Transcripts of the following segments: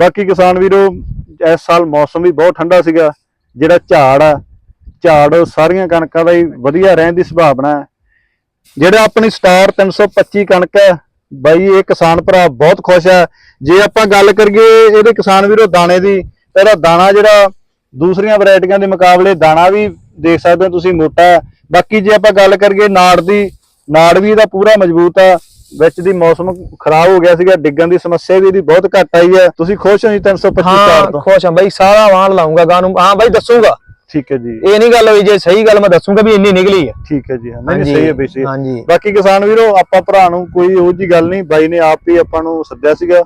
ਬਾਕੀ ਕਿਸਾਨ ਵੀਰੋ, ਇਸ ਸਾਲ ਮੌਸਮ ਵੀ ਬਹੁਤ ਠੰਡਾ ਸੀਗਾ। ਜਿਹੜਾ ਝਾੜ ਆ, ਝਾੜ ਸਾਰੀਆਂ ਕਣਕਾਂ ਦਾ ਹੀ ਵਧੀਆ ਰਹਿਣ ਦੀ ਸੰਭਾਵਨਾ ਹੈ। ਜਿਹੜਾ ਆਪਣੀ ਸਟਾਰ 325 ਕਣਕ ਹੈ, ਬਾਈ ਇਹ ਕਿਸਾਨ ਭਰਾ ਬਹੁਤ ਖੁਸ਼ ਹੈ ਜੇ ਆਪਾਂ ਗੱਲ ਕਰੀਏ ਇਹਦੇ ਕਿਸਾਨ ਵੀਰੋ ਦਾਣੇ ਦੀ, ਤਾਂ ਇਹਦਾ ਦਾਣਾ ਜਿਹੜਾ ਦੂਸਰੀਆਂ ਵੈਰਾਈਟੀਆਂ ਦੇ ਮੁਕਾਬਲੇ ਦਾਣਾ ਵੀ ਦੇਖ ਸਕਦੇ ਹੋ ਤੁਸੀਂ ਮੋਟਾ ਹੈ। ਬਾਕੀ ਜੇ ਆਪਾਂ ਗੱਲ ਕਰੀਏ ਨਾੜ ਦੀ, ਨਾੜ ਵੀ ਇਹਦਾ ਪੂਰਾ ਮਜ਼ਬੂਤ ਆ। ਵਿੱਚ ਦੀ ਮੌਸਮ ਖਰਾਬ ਹੋ ਗਿਆ ਸੀਗਾ ਡਿੱਗਣ ਦੀ ਸਮੱਸਿਆ ਵੀ ਇਹਦੀ ਬਹੁਤ ਘੱਟ ਆਈ ਹੈ। ਤੁਸੀਂ ਖੁਸ਼ ਹੋ ਜੀ 325 ਹਾਂ ਸਟਾਰ ਤੋਂ? ਖੁਸ਼ ਹਾਂ। ਬਾਈ ਸਾਰਾ ਵਾਣ ਲਾਉਂਗਾ ਗਾਂ ਨੂੰ। ਹਾਂ ਬਾਈ ਦੱਸੂਗਾ। ਠੀਕ ਹੈ ਜੀ। ਇਹ ਨਹੀਂ ਗੱਲ ਹੋਈ ਜੇ ਸਹੀ ਗੱਲ ਮੈਂ ਦੱਸੂਗਾ ਵੀ ਇੰਨੀ ਨਿਕਲੀ ਹੈ। ਠੀਕ ਹੈ ਜੀ ਹਾਂ ਨਹੀਂ ਸਹੀ ਹੈ ਬਈ ਸਹੀ ਹੈ। ਹਾਂਜੀ। ਬਾਕੀ ਕਿਸਾਨ ਵੀਰੋ ਆਪਾਂ ਭਰਾ ਨੂੰ ਕੋਈ ਉਹ ਜੀ ਗੱਲ ਨਹੀਂ। ਬਾਈ ਨੇ ਆਪ ਹੀ ਆਪਾਂ ਨੂੰ ਸੱਦਿਆ ਸੀਗਾ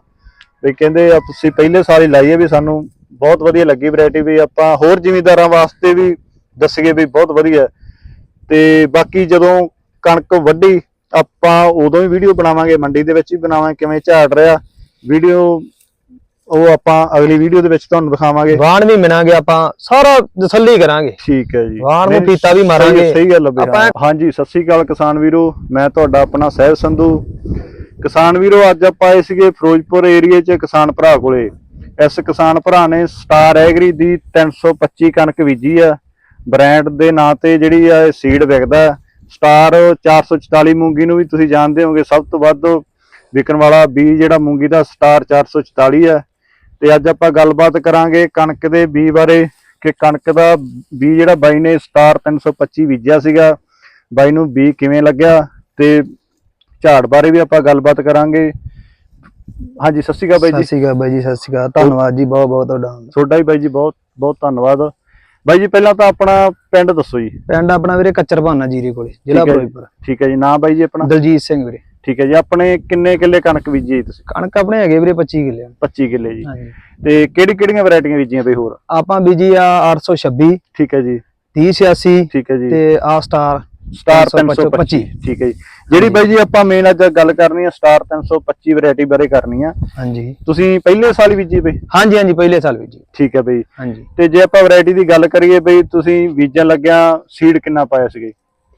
ਵੀ ਕਹਿੰਦੇ ਆ ਤੁਸੀਂ ਪਹਿਲੇ ਸਾਲ ਹੀ ਲਾਈ ਹੈ ਵੀ ਸਾਨੂੰ ਬਹੁਤ ਵਧੀਆ ਲੱਗੀ ਵੈਰਾਈਟੀ ਵੀ। ਆਪਾਂ ਹੋਰ ਜ਼ਿਮੀਂਦਾਰਾਂ ਵਾਸਤੇ ਵੀ ਦੱਸੀਏ ਵੀ ਬਹੁਤ ਵਧੀਆ। ਹੈ। ਤੇ ਬਾਕੀ ਜਦੋਂ ਕਣਕ ਵੱਢੀ ਆਪਾਂ ਉਦੋਂ ਵੀ ਵੀਡੀਓ ਬਣਾਵਾਂਗੇ ਮੰਡੀ ਦੇ ਵਿੱਚ ਵੀ ਬਣਾਵਾਂਗੇ ਕਿਵੇਂ ਝਾੜ ਰਿਹਾ। ਵੀਡੀਓ ਉਹ ਆਪਾਂ ਅਗਲੀ ਵੀਡੀਓ ਦੇ ਵਿੱਚ ਤੁਹਾਨੂੰ ਦਿਖਾਵਾਂਗੇ। ਵਾਣ ਵੀ ਮਿਣਾਂਗੇ ਆਪਾਂ ਸਾਰਾ ਤਸੱਲੀ ਕਰਾਂਗੇ। ਠੀਕ ਹੈ ਜੀ। ਵਾਰ ਨੂੰ ਪੀਤਾ ਵੀ ਮਾਰਾਂਗੇ। ਸਹੀ ਗੱਲ ਹੈ ਹਾਂ। ਹਾਂਜੀ ਸਤਿ ਸ੍ਰੀ ਅਕਾਲ ਕਿਸਾਨ ਵੀਰੋ ਮੈਂ ਤੁਹਾਡਾ ਆਪਣਾ ਸਹਿਬ ਸੰਧੂ। ਕਿਸਾਨ ਵੀਰੋ ਅੱਜ ਆਪਾਂ ਆਏ ਸੀਗੇ ਫਿਰੋਜ਼ਪੁਰ ਏਰੀਏ 'ਚ ਕਿਸਾਨ ਭਰਾ ਕੋਲੇ। ਇਸ ਕਿਸਾਨ ਭਰਾ ਨੇ ਸਟਾਰ ਐਗਰੀ ਦੀ 325 ਕਣਕ ਬੀਜੀ ਆ। ਬ੍ਰਾਂਡ ਦੇ ਨਾਂ ਤੇ ਜਿਹੜੀ ਆ ਸੀਡ ਵਿਕਦਾ। ਹੈ। ਸਟਾਰ 444 ਮੂੰਗੀ ਨੂੰ ਵੀ ਤੁਸੀਂ ਜਾਣਦੇ ਹੋਵੋਗੇ ਸਭ ਤੋਂ ਵੱਧ ਵਿਕਣ ਵਾਲਾ ਬੀਜ ਜਿਹੜਾ ਮੂੰਗੀ ਦਾ ਸਟਾਰ 444 ਹੈ। ਤੇ ਅੱਜ ਆਪਾਂ ਗੱਲਬਾਤ ਕਰਾਂਗੇ ਕਣਕ ਦੇ ਬੀਜ ਬਾਰੇ ਕਿ ਕਣਕ ਦਾ ਬੀਜ ਜਿਹੜਾ ਬਾਈ ਨੇ ਸਟਾਰ 325 ਬੀਜਿਆ ਸੀਗਾ। ਬਾਈ ਨੂੰ ਬੀਜ ਕਿਵੇਂ ਲੱਗਿਆ ਤੇ ਝਾੜ ਬਾਰੇ ਵੀ ਆਪਾਂ ਗੱਲਬਾਤ ਕਰਾਂਗੇ। ਹਾਂਜੀ ਸਤਿ ਸ਼੍ਰੀ ਅਕਾਲ ਬਾਈ ਸਤਿ ਜੀ ਸ਼੍ਰੀ ਅਕਾਲ ਬਾਈ ਜੀ ਸਤਿ ਸ਼੍ਰੀ ਅਕਾਲ। ਧੰਨਵਾਦ ਜੀ ਬਹੁਤ ਬਹੁਤ ਤੁਹਾਡਾ। ਤੁਹਾਡਾ ਵੀ ਬਾਈ ਜੀ ਬਹੁਤ ਬਹੁਤ ਧੰਨਵਾਦ। ਬਾਈ ਜੀ ਪਹਿਲਾਂ ਤਾਂ ਆਪਣਾ ਪਿੰਡ ਦੱਸੋ ਜੀ। ਪਿੰਡ ਆਪਣਾ ਵੀਰੇ ਕੱਚਰ ਭਾਨਾ ਜੀਰੇ ਕੋਲੇ ਜ਼ਿਲ੍ਹਾ। ਫਿਰੋਜ਼ਪੁਰ। ਠੀਕ ਹੈ ਜੀ। ਨਾਂ ਬਾਈ ਜੀ ਆਪਣਾ? ਦਲਜੀਤ ਸਿੰਘ ਵੀਰੇ। ਠੀਕ ਹੈ ਜੀ। ਆਪਣੇ ਕਿੰਨੇ ਕਿੱਲੇ ਕਣਕ ਬੀਜੀ ਤੁਸੀਂ? ਕਣਕ ਆਪਣੇ ਹੈਗੇ ਵੀਰੇ 25 ਕਿੱਲੇ। 25 ਕਿੱਲੇ ਜੀ। ਤੇ ਕਿਹੜੀ ਕਿਹੜੀਆਂ ਵੈਰਾਈਟੀਆਂ ਬੀਜੀਆਂ ਬਈ ਹੋਰ? ਆਪਾਂ ਬੀਜੀ ਆ 826 ਠੀਕ ਹੈ ਜੀ। 3086 ਠੀਕ ਹੈ ਜੀ। ਤੇ ਆ ਸਟਾਰ ਸਟਾਰ 325 325 ਠੀਕ ਹੈ ਜੀ। ਜਿਹੜੀ ਬਾਈ ਜੀ ਆਪਾਂ ਮੇਨ ਅੱਜ ਗੱਲ ਕਰਨੀ ਆ ਸਟਾਰ 325 ਵੈਰਾਈਟੀ ਬਾਰੇ ਕਰਨੀ ਆ। ਹਾਂਜੀ। ਤੁਸੀਂ ਪਹਿਲੇ ਸਾਲ ਹੀ ਬੀਜੀ ਬਈ? ਹਾਂਜੀ ਹਾਂਜੀ ਪਹਿਲੇ ਸਾਲ ਬੀਜੀ। ਠੀਕ ਹੈ ਬਈ। ਹਾਂਜੀ। ਤੇ ਜੇ ਆਪਾਂ ਵੈਰਾਈਟੀ ਦੀ ਗੱਲ ਕਰੀਏ ਬਈ ਤੁਸੀਂ ਬੀਜਣ ਲੱਗਿਆ ਸੀਡ ਕਿੰਨਾ ਪਾਇਆ ਸੀਗੇ?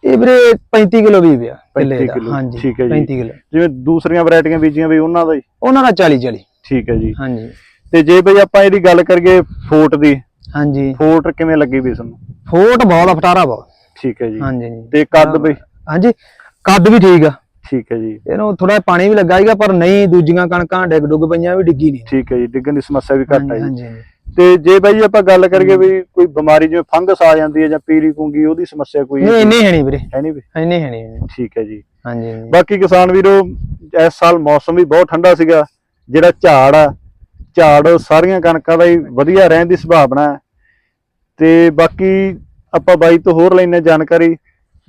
ਇਹ ਵੀਰੇ 35 ਕਿਲੋ ਵੀ ਪਿਆ ਕਿੱਲੇ 35 ਦਾ। ਕਿੱਲੋ, ਹਾਂਜੀ ਠੀਕ ਹੈ ਜੀ। 35 ਕਿਲੋ। ਜਿਵੇਂ ਦੂਸਰੀਆਂ ਵੈਰਾਈਟੀਆਂ ਬੀਜੀਆਂ ਬਈ ਉਹਨਾਂ ਦਾ ਹੀ? ਉਹਨਾਂ ਦਾ 40 40 ਠੀਕ ਹੈ ਜੀ। ਹਾਂਜੀ। ਤੇ ਜੇ ਬਈ ਆਪਾਂ ਇਹਦੀ ਗੱਲ ਕਰੀਏ ਫੋਟ ਦੀ ਹਾਂਜੀ। ਫੋਟ ਕਿਵੇਂ ਲੱਗੀ ਬਈ ਤੁਹਾਨੂੰ? ਫੋਟ ਬਹੁਤ ਫਟਾਰਾ ਬਹੁਤ। ਠੀਕ ਹੈ ਜੀ। ਹਾਂਜੀ ਹਾਂਜੀ। ਤੇ ਕੱਦ ਬਈ? ਹਾਂਜੀ ਕੱਦ ਵੀ ਠੀਕ ਆ। ਠੀਕ ਹੈ ਜੀ। ਇਹਨੂੰ ਥੋੜਾ ਪਾਣੀ ਵੀ ਲੱਗਾ ਸੀਗਾ ਪਰ ਨਹੀਂ ਦੂਜੀਆਂ ਕਣਕਾਂ ਡਿੱਗ ਡੁੱਗ ਪਈਆਂ ਵੀ ਡਿੱਗੀ ਨਹੀਂ। ਠੀਕ ਹੈ ਜੀ ਡਿੱਗਣ ਦੀ ਸਮੱਸਿਆ ਵੀ ਘੱਟ ਜੀ। ਹਾਂਜੀ ਤੇ ਜੇ ਬਾਈ ਆਪਾਂ ਗੱਲ ਕਰੀਏ ਵੀ ਕੋਈ ਬਿਮਾਰੀ ਜਿਵੇਂ ਫੰਗਸ ਆ ਜਾਂਦੀ ਹੈ ਜਾਂ ਪੀਰੀ ਕੁੰਗੀ ਉਹਦੀ ਸਮੱਸਿਆ ਕੋਈ ਨਹੀਂ ਇੰਨੀ ਹੈ ਨਹੀਂ ਵੀਰੇ। ਹੈ ਨਹੀਂ ਵੀ? ਇੰਨੀ ਹੈ ਨਹੀਂ ਠੀਕ ਹੈ ਜੀ। ਹਾਂਜੀ। ਬਾਕੀ ਕਿਸਾਨ ਵੀਰੋ ਇਸ ਸਾਲ ਮੌਸਮ ਵੀ ਬਹੁਤ ਠੰਡਾ ਸੀਗਾ। ਜਿਹੜਾ ਝਾੜ ਆ ਝਾੜ ਸਾਰੀਆਂ ਕਣਕਾਂ ਦਾ ਹੀ ਵਧੀਆ ਰਹਿਣ ਦੀ ਸੰਭਾਵਨਾ ਹੈ। ਤੇ ਬਾਕੀ ਆਪਾਂ ਬਾਈ ਤੋਂ ਹੋਰ ਲੈਣੇ ਜਾਣਕਾਰੀ।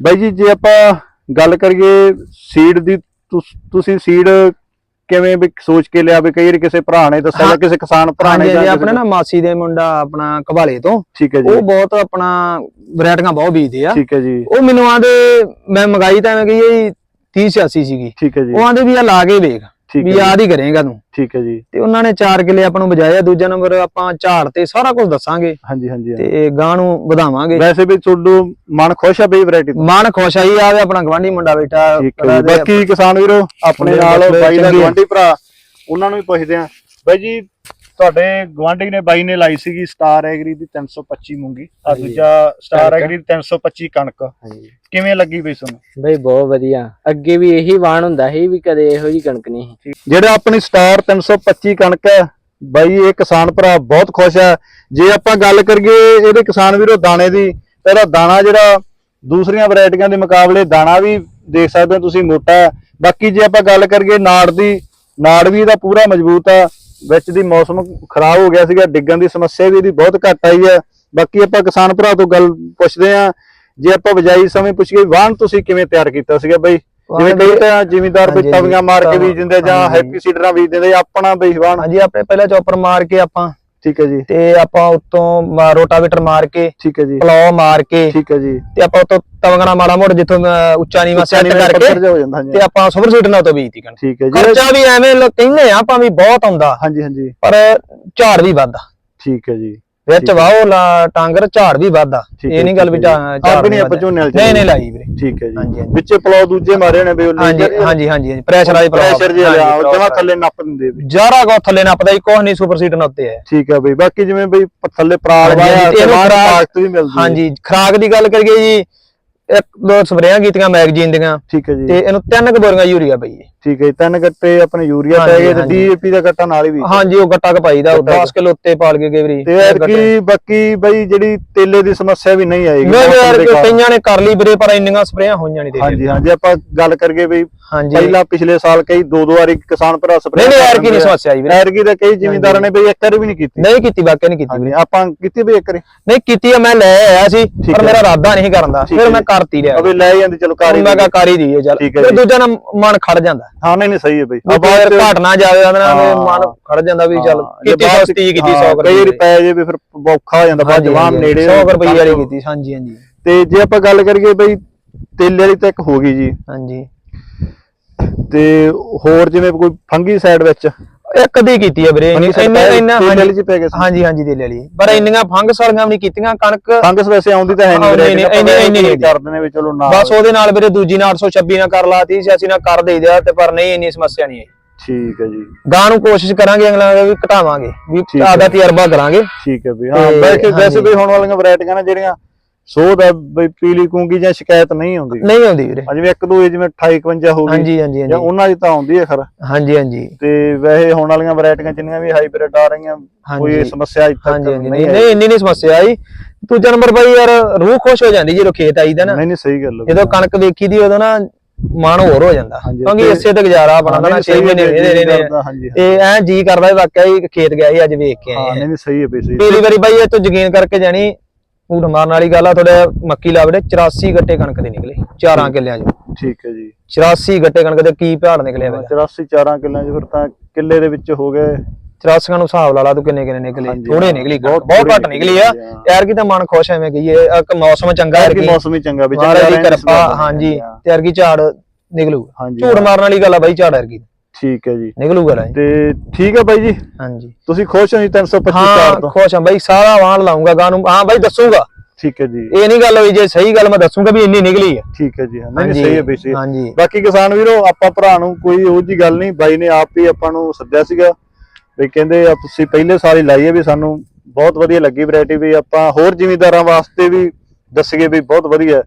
ਬਾਈ ਜੀ ਜੇ ਆਪਾਂ ਗੱਲ ਕਰੀਏ ਸੀਡ ਦੀ ਤੁਸ- ਸੀਡ ਕਿਵੇਂ ਵੀ ਸੋਚ ਕੇ ਲਿਆ ਵੀ ਕਈ ਵਾਰੀ ਕਿਸੇ ਭਰਾ ਨੇ ਦੱਸਿਆ ਜਾਂ। ਕਿਸੇ ਕਿਸਾਨ ਭਰਾ ਨੇ ਜਾਂ ਆਪਣੇ ਨਾ ਮਾਸੀ ਦੇ ਮੁੰਡਾ ਆਪਣਾ ਕਬਾਲੇ ਤੋਂ ਠੀਕ ਹੈ ਉਹ ਜੀ ਬਹੁਤ ਆਪਣਾ ਵੈਰਾਈਟੀਆਂ ਬਹੁਤ ਬੀਜਦੇ ਆ। ਠੀਕ ਹੈ ਜੀ। ਉਹ ਮੈਨੂੰ ਆਂਦੇ ਮੈਂ ਮੰਗਾਈ ਤਾਂ ਐਵੇਂ ਕਿ ਇਹ 30 86 ਸੀਗੀ। ਠੀਕ ਹੈ ਜੀ। ਉਹ ਆਂਦੇ ਵੀ ਆ ਲਾ ਕੇ ਵੇਖ। ਵੀ ਯਾਦ ਹੀ ਕਰੇਗਾ ਤੂੰ। ਠੀਕ ਹੈ ਜੀ। ਤੇ ਉਹਨਾਂ ਨੇ 4 ਕਿੱਲੇ ਆਪਾਂ ਨੂੰ ਬਜਾਇਆ ਦੂਜਾ ਨੰਬਰ ਆਪਾਂ ਝਾੜ ਤੇ ਸਾਰਾ ਕੁਝ ਦੱਸਾਂਗੇ। ਹਾਂਜੀ ਹਾਂਜੀ। ਤੇ ਗਾਂ ਨੂੰ ਵਧਾਵਾਂਗੇ। ਵੈਸੇ ਵੀ ਤੁਹਾਨੂੰ ਮਨ ਖੁਸ਼ ਆ ਬਈ ਵੈਰਾਈਟੀ ਮਨ ਖੁਸ਼ ਆਈ ਆਵੇ ਆਪਣਾ ਗਵਾਂਢੀ ਮੁੰਡਾ ਬੈਠਾ। ਬਾਕੀ ਕਿਸਾਨ ਵੀਰੋ ਆਪਣੇ ਨਾਲ ਬਾਈ ਦਾ ਆ। ਗਵਾਂਢੀ ਭਰਾ ਉਹਨਾਂ ਨੂੰ ਵੀ ਪੁੱਛਦੇ ਆ। ਬਾਈ ਜੀ ਤੁਹਾਡੇ ਗਵਾਂਢੀ ਨੇ ਬਾਈ ਨੇ ਲਾਈ ਸੀਗੀ ਸਟਾਰ ਐਗਰੀ ਦੀ 325 ਮੂੰਗੀ ਆ ਹਾਂਜੀ। ਦੂਜਾ ਸਟਾਰ ਕਣਕ। ਐਗਰੀ ਦੀ 325 ਕਣਕ। ਹਾਂਜੀ। ਕਿਵੇਂ ਲੱਗੀ ਬਈ ਤੁਹਾਨੂੰ? ਬਈ ਬਹੁਤ ਵਧੀਆ। ਅੱਗੇ ਵੀ ਇਹੀ ਵਾਣ ਹੁੰਦਾ ਸੀ ਵੀ ਕਦੇ ਇਹੋ ਜੀ ਕਣਕ ਨਹੀਂ ਸੀ। ਜਿਹੜਾ ਆਪਣੀ ਸਟਾਰ 325 ਕਣਕ ਹੈ ਬਾਈ ਇਹ ਕਿਸਾਨ ਭਰਾ ਬਹੁਤ ਖੁਸ਼ ਹੈ। ਜੇ ਆਪਾਂ ਗੱਲ ਕਰੀਏ ਇਹਦੇ ਕਿਸਾਨ ਵੀਰੋ ਦਾਣੇ ਦੀ ਤਾਂ ਇਹਦਾ ਦਾਣਾ ਜਿਹੜਾ ਦੂਸਰੀਆਂ ਵੈਰਾਈਟੀਆਂ ਦੇ ਮੁਕਾਬਲੇ ਦਾਣਾ ਵੀ ਦੇਖ ਸਕਦੇ ਹੋ ਤੁਸੀਂ ਮੋਟਾ ਹੈ। ਬਾਕੀ ਜੇ ਆਪਾਂ ਗੱਲ ਕਰੀਏ ਨਾੜ ਦੀ ਨਾੜ ਵੀ ਇਹਦਾ ਪੂਰਾ ਮਜ਼ਬੂਤ ਆ ਵਿੱਚ ਦੀ ਮੌਸਮ ਖਰਾਬ ਹੋ ਗਿਆ ਸੀਗਾ ਡਿੱਗਣ ਦੀ ਸਮੱਸਿਆ ਵੀ ਇਹਦੀ ਬਹੁਤ ਘੱਟ ਆਈ ਹੈ ਬਾਕੀ ਆਪਾਂ ਕਿਸਾਨ ਭਰਾ ਤੋਂ ਗੱਲ ਪੁੱਛਦੇ ਆ ਜੇ ਆਪਾਂ ਬਜਾਈ ਸਮੇਂ ਪੁੱਛੀਏ ਵਾਹਨ ਤੁਸੀਂ ਕਿਵੇਂ ਤਿਆਰ ਕੀਤਾ ਸੀਗਾ ਬਈ? ਜਿਵੇਂ ਕਈ ਤਾਂ ਜ਼ਿਮੀਂਦਾਰ ਹਾਂਜੀ, ਤਵੀਆਂ ਮਾਰ ਕੇ ਬੀਜ ਦਿੰਦੇ ਜਾਂ। ਹੈਪੀ ਸੀਡਰਾਂ ਬੀਜ ਦਿੰਦੇ ਆਪਣਾ ਬਈ ਵਾਹਨ। ਹਾਂਜੀ ਆਪਣੇ ਪਹਿਲਾਂ ਚੌਪਰ ਮਾਰ ਕੇ ਆਪਾਂ ਠੀਕ ਹੈ ਜੀ। ਤੇ ਆਪਾਂ ਉੱਤੋਂ ਰੋਟਾਵੇਟਰ ਮਾਰ ਕੇ ਠੀਕ ਹੈ ਜੀ। ਪਲਾw ਮਾਰ ਕੇ ਠੀਕ ਹੈ ਜੀ। ਤੇ ਆਪਾਂ ਉੱਤੋਂ ਤਵੰਗਣਾ ਮਾੜਾ ਮੋੜ ਜਿੱਥੋਂ ਉੱਚਾ ਨੀਵਾ ਸੈੱਟ ਕਰਕੇ ਤੇ ਆਪਾਂ ਸੁਪਰ ਸੀਟ ਨਾਲ ਤੋਂ ਬੀਜਤੀ ਕਣ ਠੀਕ ਹੈ ਜੀ। ਖਰਚਾ ਵੀ ਐਵੇਂ ਕਹਿੰਦੇ ਆ ਆਪਾਂ ਵੀ ਬਹੁਤ ਆਉਂਦਾ। ਹਾਂਜੀ ਹਾਂਜੀ। ਪਰ ਝਾੜ ਵੀ ਵੱਧਦਾ। ਠੀਕ ਹੈ ਜੀ। ਵਿੱਚ ਲਾ ਟਾਂਗਰ ਝਾੜ ਵੀ ਵੱਧਦਾ। ਇਹ ਨਹੀਂ ਗੱਲ ਵੀ। ਝਾੜ ਨਹੀਂ ਆਪਾਂ ਵੱਧਦਾ। ਝੋਨੇ ਵਾਲੀ ਨਹੀਂ ਨਹੀਂ ਲਾਈ ਵੀਰੇ। ਠੀਕ ਹੈ ਜੀ। ਵਿੱਚੇ ਪਲਾਉ ਦੂਜੇ ਮਾਰੇ ਨੇ ਬਈ ਹਾਂਜੀ ਹਾਂਜੀ ਹਾਂਜੀ ਹਾਂਜੀ। ਪ੍ਰੈਸ਼ਰ ਵਾਲੀ ਪ੍ਰੈਸ਼ਰ ਜਿਹਾ ਲਿਆ ਜਮਾ ਥੱਲੇ ਨੱਪ ਦਿੰਦੇ ਵੀ। ਜਾਰਾ ਕੋ ਥੱਲੇ ਨੱਪਦਾ ਹੀ ਕੁਛ ਨਹੀਂ ਸੁਪਰ ਸੀਡਰ ਉੱਤੇ ਹੈ ਠੀਕ ਹੈ ਬਈ ਬਾਕੀ ਜਿਵੇਂ ਬਈ ਥੱਲੇ ਪਰਾਲ ਵਾਇਆ ਤਾਕਤ ਵੀ ਮਿਲਦੀ ਹਾਂਜੀ ਖਰਾਕ ਦੀ ਗੱਲ ਕਰੀਏ ਜੀ ਇੱਕ ਦੋ ਸਪਰੇਆਂ ਕੀਤੀਆਂ ਮੈਗਜ਼ੀਨ ਦੀਆਂ। ਠੀਕ ਹੈ ਜੀ। ਤੇ ਇਹਨੂੰ ਤਿੰਨ ਕੁ ਬੋਰੀਆਂ ਯੂਰੀਆ ਪਈ ਹੈ। ਠੀਕ ਹੈ ਤਿੰਨ ਗੱਟੇ ਆਪਣੇ ਯੂਰੀਆ ਪੈ ਗਏ ਤੇ। ਡੀਏਪੀ ਦਾ ਗੱਟਾ ਨਾਲ ਹੀ ਵੀ। ਹਾਂਜੀ ਉਹ ਗੱਟਾ ਕ ਪਾਈਦਾ ਗੱਟਾ 10 ਕਿਲੋ ਉੱਤੇ ਪਾਲ ਕੇ ਗੇਵਰੀ ਤੇ ਐਤਕੀ ਬਾਕੀ ਬਈ ਜਿਹੜੀ ਤੇਲੇ ਦੀ ਸਮੱਸਿਆ ਵੀ ਨਹੀਂ ਆਏਗੀ ਨਹੀਂ ਯਾਰ ਦੇ। ਕਈਆਂ ਨੇ ਕਰ ਲਈ ਵੀਰੇ ਪਰ ਇੰਨੀਆਂ ਸਪਰੇਆਂ ਹੋਈਆਂ ਨਹੀਂ ਤੇ ਹਾਂਜੀ ਹਾਂਜੀ ਆਪਾਂ ਗੱਲ ਕਰਗੇ ਬਈ ਪਹਿਲਾਂ ਪਿਛਲੇ ਸਾਲ ਕਈ ਦੋ ਦੋ ਵਾਰੀ ਕਿਸਾਨ ਭਰਾ ਸਪਰੇਅ ਨਹੀਂ ਯਾਰ ਕੀ ਨਹੀਂ ਸਮੱਸਿਆ ਆਈ ਵੀਰੇ। ਐਰਗੀ ਦਾ ਕਈ ਜ਼ਿਮੀਂਦਾਰਾਂ ਨੇ ਬਈ ਇੱਕ ਵਾਰੀ ਵੀ ਨਹੀਂ ਕੀਤੀ। ਨਹੀਂ ਕੀਤੀ ਵਾਕਿਆ ਨਹੀਂ ਕੀਤੀ ਵੀਰੇ। ਆਪਾਂ ਕੀਤੀ ਬਈ ਇੱਕ ਵਾਰੀ। ਨਹੀਂ ਕੀਤੀ ਆ ਮੈਂ ਲੈ ਆਇਆ ਸੀ ਪਰ। ਮੇਰਾ ਇਰਾਦਾ ਨਹੀਂ ਕਰਨ ਦਾ। ਫਿਰ ਮੈਂ। ਕਰਤੀ ਲਿਆ। ਅਬੇ ਲੈ ਜਾਂਦੇ ਚਲੋ ਕਾਰੀ ਮੈਂ ਕਿਹਾ ਕਰ ਹੀ ਚੱਲ। ਠੀਕ ਹੈ ਫਿਰ ਜੀ। ਦੂਜਾ ਨਾ ਮਨ ਖੜ ਜਾਂਦਾ। ਹਾਂ ਨਹੀਂ ਨਹੀਂ ਸਹੀ ਹੈ ਬਈ। ਵੀ ਬਾਹਰ ਘਟ ਨਾ ਜਾਵੇ ਉਹਦੇ ਨਾਲ। ਮਨ ਖੜ ਜਾਂਦਾ ਵੀ ਚੱਲ ਕੀਤੀ ਸਸਤੀ ਕੀਤੀ ਹਾਂ, 100 ਕਈ ਵਾਰੀ ਪੈ ਜੇ ਵੀ ਫਿਰ ਔਖਾ ਹੋ ਜਾਂਦਾ ਬਾਅਦ ਜਵਾਨ ਨੇੜੇ 100 ਰੁਪਏ ਵਾਲੀ ਕੀਤੀ ਹਾਂਜੀ ਹਾਂਜੀ। ਤੇ ਜੇ ਆਪਾਂ ਗੱਲ ਕਰੀਏ ਬਈ ਤੇਲੇ ਵਾਲੀ ਤਾਂ ਇੱਕ ਹੋ ਗਈ ਜੀ। ਹਾਂਜੀ। ਤੇ ਹੋਰ ਜਿਵੇਂ ਕੋਈ ਫੰਗੀ ਸਾਈਡ ਵਿੱਚ? ਇੱਕ ਅੱਧੀ ਕੀਤੀ ਆ ਵੀਰੇ? ਇੰਨੀ ਇੰਨਾ ਵਾਲੀ ਚ ਪੈ ਗਏ ਸੀ। ਹਾਂਜੀ ਹਾਂਜੀ ਦੇ ਲੈ ਲਈ ਪਰ ਇੰਨੀਆਂ ਫੰਗਸ ਵਾਲੀਆਂ ਵੀ ਨਹੀਂ ਕੀਤੀਆਂ ਕਣਕ ਫੰਗਸ ਵੈਸੇ ਆਉਂਦੀ ਤਾਂ ਹੈ ਨਹੀਂ ਨਹੀਂ, ਇੰਨੀ- ਇੰਨੀ ਨਹੀਂ। ਕਰਦੇ ਨੇ ਵੀ ਚਲੋ ਨਾ ਬਸ ਉਹਦੇ ਨਾਲ ਵੀਰੇ ਦੂਜੀ ਨਾਲ 826 ਨਾਲ ਕਰ ਲਾਤੀ ਸੀ ਅਸੀਂ ਨਾਲ ਕਰ ਦੇਈਦਾ ਤੇ ਪਰ ਨਹੀਂ ਇੰਨੀ ਸਮੱਸਿਆ ਨਹੀਂ ਆਈ। ਠੀਕ ਹੈ ਜੀ। ਗਾਂ ਨੂੰ ਕੋਸ਼ਿਸ਼ ਕਰਾਂਗੇ ਅਗਲਾ ਵੀ ਘਟਾਵਾਂਗੇ ਵੀ। ਆਦਾ ਤਜਰਬਾ ਕਰਾਂਗੇ। ਠੀਕ ਹੈ ਵੀ ਹਾਂ ਵੈਸੇ ਵੈਸੇ ਹਾਂਜੀ। ਵੀ ਹੁਣ ਵਾਲੀਆਂ ਵੈਰਾਈਟੀਆਂ ਨੇ ਜਿਹੜੀਆਂ ਸੋਧ ਹੈ ਬਈ ਪੀਲੀ ਕੂੰਗੀ ਜਾਂ ਸ਼ਿਕਾਇਤ ਨਹੀਂ ਆਉਂਦੀ। ਨਹੀਂ ਆਉਂਦੀ ਵੀਰੇ। ਜਿਵੇਂ ਇੱਕ ਦੋ ਜਿਵੇਂ 28 51 ਹੋ ਗਈ ਹਾਂਜੀ ਹਾਂਜੀ ਜਾਂ ਹਾਂਜੀ। ਉਹਨਾਂ ਦੀ ਤਾਂ ਆਉਂਦੀ ਹੈ ਖਰ। ਹਾਂਜੀ ਹਾਂਜੀ। ਤੇ ਵੈਸੇ ਹੁਣ ਵਾਲੀਆਂ ਵੈਰਾਈਟੀਆਂ ਜਿੰਨੀਆਂ ਵੀ ਹਾਈਬ੍ਰਿਡ ਆ ਰਹੀਆਂ ਕੋਈ ਹਾਂਜੀ। ਸਮੱਸਿਆ ਇੱਥੇ ਤੱਕ ਹਾਂਜੀ ਹਾਂਜੀ। ਨਹੀਂ ਨਹੀਂ ਆਈ। ਨਹੀਂ ਇੰਨੀ ਨਹੀਂ ਸਮੱਸਿਆ ਆਈ। ਦੂਜਾ ਨੰਬਰ ਬਾਈ ਯਾਰ ਰੂਹ ਖੁਸ਼ ਹੋ ਜਾਂਦੀ ਜਦੋਂ ਖੇਤ ਆਈਦਾ ਨਾ। ਨਹੀਂ ਨਹੀਂ ਸਹੀ ਗੱਲ ਹੈ ਜਦੋਂ ਕਣਕ ਵੇਖੀ ਦੀ ਉਦੋਂ ਨਾ ਮਨ ਹੋਰ ਹੋ ਜਾਂਦਾ। ਹਾਂਜੀ, ਕਿਉਂਕਿ ਤੇ- ਇਸੇ ਤੇ ਗੁਜ਼ਾਰਾ ਬਣਦਾ ਨਾ ਨਹੀਂ, 6 ਸਹੀ ਮਹੀਨੇ ਇਹਦੇ ਨੇ। ਹਾਂਜੀ ਤੇ ਐ ਜੀ ਕਰਦਾ ਵੀ ਵਾਕਿਆ ਹੀ ਖੇਤ ਗਿਆ ਸੀ ਅੱਜ ਵੇਖ ਕੇ ਹਾਂ ਆਏ ਨਹੀਂ ਨਹੀਂ ਸਹੀ ਹੈ ਬਈ ਸਹੀ ਪਹਿਲੀ ਵਾਰੀ ਬਾਈ ਇਹ ਤੋਂ ਯਕੀਨ ਕਰਕੇ ਜਾਣੀ ਝੂਠ ਮਾਰਨ ਵਾਲੀ ਗੱਲ ਆ ਤੁਹਾਡੇ ਮੱਕੀ ਲਾਵੜੇ 84 ਗੱਟੇ ਕਣਕ ਦੇ ਨਿਕਲੇ ਚਾਰਾਂ ਕਿੱਲਿਆਂ ਚ। ਠੀਕ ਹੈ ਜੀ। 84 ਗੱਟੇ ਕਣਕ ਦੇ ਕੀ ਭਾੜ ਨਿਕਲਿਆ ਵੇ 84 ਚਾਰਾਂ ਕਿੱਲਿਆਂ ਚ ਫਿਰ ਤਾਂ ਕਿੱਲੇ ਦੇ ਵਿੱਚ ਹੋ ਗਏ। 84 ਨੂੰ ਹਿਸਾਬ ਲਾ ਲਾ ਤੂੰ ਕਿੰਨੇ ਕਿੰਨੇ ਨਿਕਲੇ। ਥੋੜੇ ਨਿਕਲੀ ਬਹੁਤ ਘੱਟ ਨਿਕਲੀ ਆ। ਨਿਕਲੀ। ਯਾਰ ਕੀ ਤਾਂ ਮਨ ਖੁਸ਼ ਐਵੇਂ ਇੱਕ ਮੌਸਮ ਚੰਗਾ ਹੈ ਕਿ ਮੌਸਮ ਹੀ ਚੰਗਾ ਵੀ ਮਹਾਰਾਜ ਦੀ ਕਿਰਪਾ ਹਾਂਜੀ। ਤੇ ਅਰਗੀ ਝਾੜ ਨਿਕਲੂਗਾ ਹਾਂਜੀ ਝੂਠ ਮਾਰਨ ਵਾਲੀ ਗੱਲ ਆ ਬਾਈ ਝਾੜ ਅਰਗੀ ਠੀਕ ਹੈ ਜੀ। ਨਿਕਲੂਗਾ ਰਾਜ ਤੇ ਠੀਕ ਹੈ ਬਾਈ ਜੀ? ਹਾਂਜੀ। ਤੁਸੀਂ ਖੁਸ਼ ਹੋ ਜੀ 325 ਹਾਂ ਚਾਰ ਤੋਂ? ਖੁਸ਼ ਹਾਂ ਬਾਈ ਸਾਰਾ ਵਾਣ ਲਾਉਂਗਾ ਗਾਂ ਨੂੰ। ਹਾਂ ਬਾਈ ਦੱਸੂਗਾ। ਠੀਕ ਹੈ ਜੀ। ਇਹ ਨਹੀਂ ਗੱਲ ਹੋਈ ਜੇ ਸਹੀ ਗੱਲ ਮੈਂ ਦੱਸੂਗਾ ਵੀ ਇੰਨੀ ਨਿਕਲੀ ਹੈ। ਠੀਕ ਹੈ ਜੀ ਹਾਂ, ਨਹੀਂ ਸਹੀ ਹੈ ਬਈ ਸਹੀ ਹੈ। ਹਾਂਜੀ। ਬਾਕੀ ਕਿਸਾਨ ਵੀਰੋ ਆਪਾਂ ਭਰਾ ਨੂੰ ਕੋਈ ਉਹ ਜੀ ਗੱਲ ਨਹੀਂ। ਬਾਈ ਨੇ ਆਪ ਹੀ ਆਪਾਂ ਨੂੰ ਸੱਦਿਆ ਸੀਗਾ ਵੀ ਕਹਿੰਦੇ ਆ ਤੁਸੀਂ ਪਹਿਲੇ ਸਾਲ ਹੀ ਲਾਈ ਹੈ ਵੀ ਸਾਨੂੰ ਬਹੁਤ ਵਧੀਆ ਲੱਗੀ ਵੈਰਾਈਟੀ ਵੀ। ਆਪਾਂ ਹੋਰ ਜ਼ਿਮੀਂਦਾਰਾਂ ਵਾਸਤੇ ਵੀ ਦੱਸੀਏ ਵੀ ਬਹੁਤ ਵਧੀਆ। ਹੈ।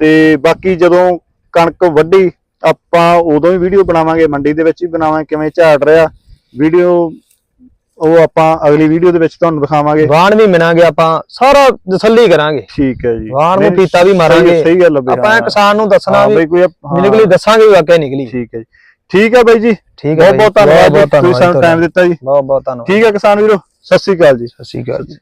ਤੇ ਬਾਕੀ ਜਦੋਂ ਕਣਕ ਵੱਢੀ ਆਪਾਂ ਉਦੋਂ ਵੀ ਵੀਡੀਓ ਬਣਾਵਾਂਗੇ ਮੰਡੀ ਦੇ ਵਿੱਚ ਵੀ ਬਣਾਵਾਂਗੇ ਕਿਵੇਂ ਝਾੜ ਰਿਹਾ। ਵੀਡੀਓ ਉਹ ਆਪਾਂ ਅਗਲੀ ਵੀਡੀਓ ਦੇ ਵਿੱਚ ਤੁਹਾਨੂੰ ਦਿਖਾਵਾਂਗੇ। ਵਾਣ ਵੀ ਮਿਣਾਂਗੇ ਆਪਾਂ ਸਾਰਾ ਤਸੱਲੀ ਕਰਾਂਗੇ। ਠੀਕ ਹੈ ਜੀ। ਵਾਣ ਨੂੰ ਪੀਤਾ ਵੀ ਮਾਰਾਂਗੇ। ਸਹੀ ਗੱਲ ਹੈ ਆਪਾਂ ਹਾਂ। ਕਿਸਾਨ ਨੂੰ ਦੱਸਣਾ ਹਾਂ ਵੀ ਹਾਂ। ਨਿਕਲੀ ਦੱਸਾਂਗੇ ਵੀ ਵਾਕਿਆ ਨਿਕਲੀ। ਠੀਕ ਹੈ ਜੀ। ਠੀਕ ਹੈ ਬਾਈ ਜੀ। ਠੀਕ ਹੈ ਬਹੁਤ ਬਹੁਤ ਧੰਨਵਾਦ ਤੁਸੀਂ ਸਾਨੂੰ ਟਾਈਮ ਦਿੱਤਾ ਜੀ। ਬਹੁਤ ਬਹੁਤ ਧੰਨਵਾਦ। ਠੀਕ ਹੈ ਕਿਸਾਨ ਵੀਰੋ ਸਤਿ ਸ੍ਰੀ ਅਕਾਲ ਜੀ। ਸਤਿ ਸ਼੍ਰੀ ਅਕਾਲ ਜੀ।